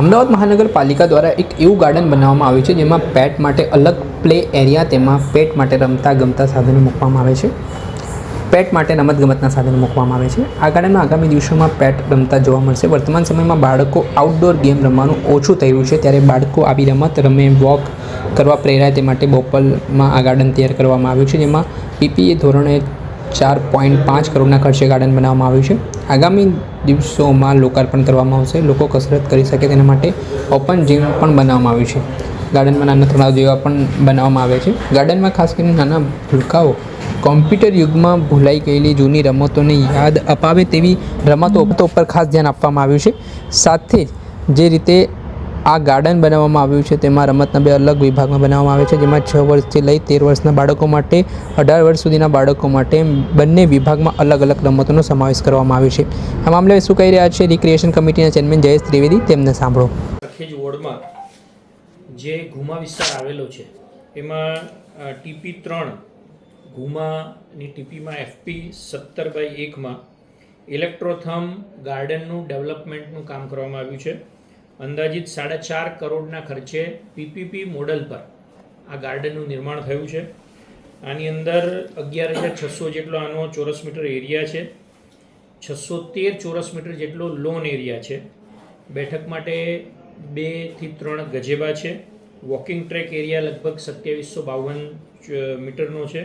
અમદાવાદ મહાનગરપાલિકા દ્વારા એક એવું ગાર્ડન બનાવવામાં આવ્યું છે, જેમાં પેટ માટે અલગ પ્લે એરિયા, તેમાં પેટ માટે રમતા ગમતા સાધનો મૂકવામાં આવે છે. પેટ માટે રમતગમતના સાધનો મૂકવામાં આવે છે. આ ગાર્ડનમાં આગામી દિવસોમાં પેટ રમતા જોવા મળશે. વર્તમાન સમયમાં બાળકો આઉટડોર ગેમ રમવાનું ઓછું રહ્યું છે, ત્યારે બાળકો આવી રમત રમે વોક કરવા પ્રેરાય તે માટે બોપલમાં આ ગાર્ડન તૈયાર કરવામાં આવ્યું છે, જેમાં પીપીએ ધોરણે ચાર પોઈન્ટ પાંચ કરોડના ખર્ચે ગાર્ડન બનાવવામાં આવ્યું છે. આગામી દિવસોમાં લોકાર્પણ કરવામાં આવશે. લોકો કસરત કરી શકે તેના માટે ઓપન જીમ પણ બનાવવામાં આવ્યું છે. ગાર્ડનમાં નાના તળાવ જેવા પણ બનાવવામાં આવે છે. ગાર્ડનમાં ખાસ કરીને નાના ભૂલકાઓ કોમ્પ્યુટર યુગમાં ભૂલાઈ ગયેલી જૂની રમતોને યાદ અપાવે તેવી રમતો ઉપર ખાસ ધ્યાન આપવામાં આવ્યું છે. સાથે જ જે રીતે આ ગાર્ડન બનાવવામાં આવ્યું છે. તેમાં રમતના બે અલગ વિભાગમાં બનાવવામાં આવે છે, જેમાં છ વર્ષથી લઈ તેર વર્ષના બાળકો માટે, અઢાર વર્ષ સુધીના બાળકો માટે બંને વિભાગમાં અલગ અલગ રમતોનો સમાવેશ કરવામાં આવ્યો છે. આ મામલે શું કહી રહ્યા છે રિક્રિએશન કમિટીના ચેરમેન જયેશ ત્રિવેદી, તેમને સાંભળો. સરખેજ વોર્ડમાં જે ઘુમા વિસ્તાર આવેલો છે, એમાં ટીપી ત્રણ ઘુમાની ટીપીમાં એફપી સત્તર બાય એકમાં ઇલેક્ટ્રોથમ ગાર્ડનનું ડેવલપમેન્ટનું કામ કરવામાં આવ્યું છે. અંદાજિત સાડા ચાર કરોડના ખર્ચે પીપીપી મોડલ પર આ ગાર્ડનનું નિર્માણ થયું છે. આની અંદર અગિયાર હજાર છસો જેટલો આનો ચોરસ મીટર એરિયા છે. છસો તેર ચોરસ મીટર જેટલો લોન એરિયા છે. બેઠક માટે બેથી ત્રણ ગજેબા છે. વોકિંગ ટ્રેક એરિયા લગભગ સત્યાવીસો બાવન મીટરનો છે.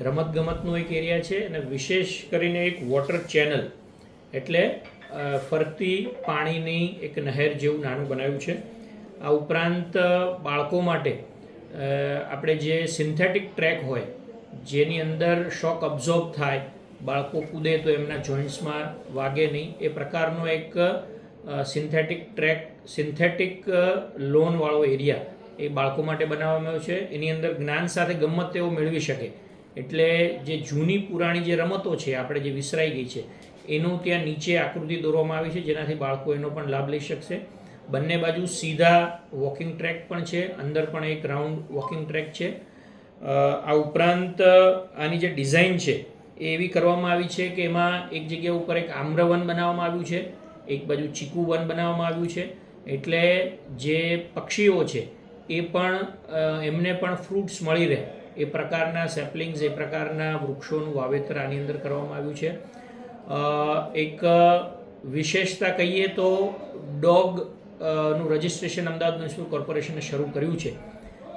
રમતગમતનો એક એરિયા છે અને વિશેષ કરીને એક વોટર ચેનલ. એટલે ફરતી પાણીની એક નહેર જેવું નાનું બનાવ્યું છે. આ ઉપરાંત બાળકો માટે આપણે જે સિન્થેટિક ટ્રેક હોય, જેની અંદર શોક અબ્ઝોર્બ થાય, બાળકો કૂદે તો એમના જોઈન્ટ્સમાં વાગે નહીં, એ પ્રકારનો એક સિન્થેટિક ટ્રેક, સિન્થેટિક લોનવાળો એરિયા એ બાળકો માટે બનાવવામાં આવ્યો છે. એની અંદર જ્ઞાન સાથે ગમત તેઓ મેળવી શકે. એટલે જે જૂની પુરાણી જે રમતો છે, આપણે જે વિસરાઈ ગઈ છે એનું ત્યાં નીચે આકૃતિ દોરવામાં આવી છે, જેનાથી બાળકો એનો પણ લાભ લઈ શકશે. બંને બાજુ સીધા વોકિંગ ટ્રેક પણ છે, અંદર પણ એક રાઉન્ડ વોકિંગ ટ્રેક છે. આ ઉપરાંત, આની જે ડિઝાઇન છે, એ એવી કરવામાં આવી છે કે એમાં એક જગ્યા ઉપર એક આમ્રવન બનાવવામાં આવ્યું છે, એક બાજુ ચીકુ વન બનાવવામાં આવ્યું છે. એટલે જે પક્ષીઓ છે, એ પણ એમને પણ ફ્રૂટ્સ મળી રહે. એ પ્રકારના સેપલિંગ્સ એ પ્રકારના વૃક્ષોનું વાવેતર આની અંદર કરવામાં આવ્યું છે. એક વિશેષતા કહીએ તો ડોગનું રજિસ્ટ્રેશન અમદાવાદ મ્યુનિસિપલ કોર્પોરેશને શરૂ કર્યું છે.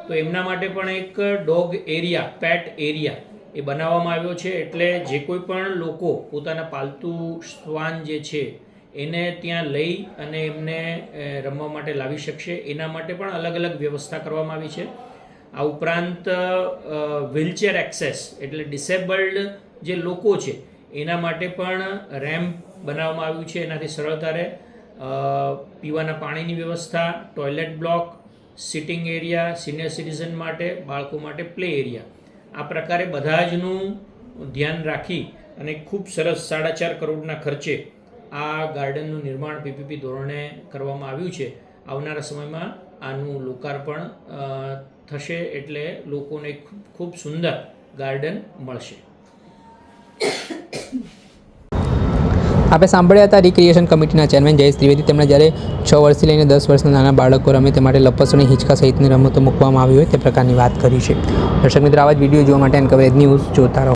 તો એમના માટે પણ એક ડોગ એરિયા, પેટ એરિયા એ બનાવવામાં આવ્યો છે. એટલે જે કોઈ પણ લોકો પોતાના પાલતુ શ્વાન જે છે, એને ત્યાં લઈ અને એમને રમવા માટે લાવી શકશે. એના માટે પણ અલગ અલગ વ્યવસ્થા કરવામાં આવી છે. આ ઉપરાંત વ્હીલચેર એક્સેસ એટલે ડિસેબલ્ડ જે લોકો છે એના માટે પણ રેમ્પ બનાવવામાં આવ્યું છે. એનાથી સરળતા રહે પીવાના પાણીની વ્યવસ્થા, toilet block, sitting area, senior citizen માટે, બાળકો માટે પ્લે એરિયા. આ પ્રકારે બધા જનું ધ્યાન રાખી અને ખૂબ સરસ સાડા ચાર કરોડના ખર્ચે આ ગાર્ડનનું નિર્માણ પીપીપી ધોરણે કરવામાં આવ્યું છે. આવનારા સમયમાં આનું લોકાર્પણ થશે એટલે લોકોને ખૂબ સુંદર ગાર્ડન મળશે. આપણે સાંભળ્યા હતા રિક્રિએશન કમિટીના ચેરમેન જયેશ ત્રિવેદી. તેમણે જ્યારે છ વર્ષથી લઈને દસ વર્ષના નાના બાળકો રમે તે માટે લપસણી હિંચકા સહિતની રમતો મૂકવામાં આવી હોય તે પ્રકારની વાત કરી છે. દર્શક મિત્રો, આવા જ વીડિયો જોવા માટે એન કવરેજ ન્યૂઝ જોતા રહો.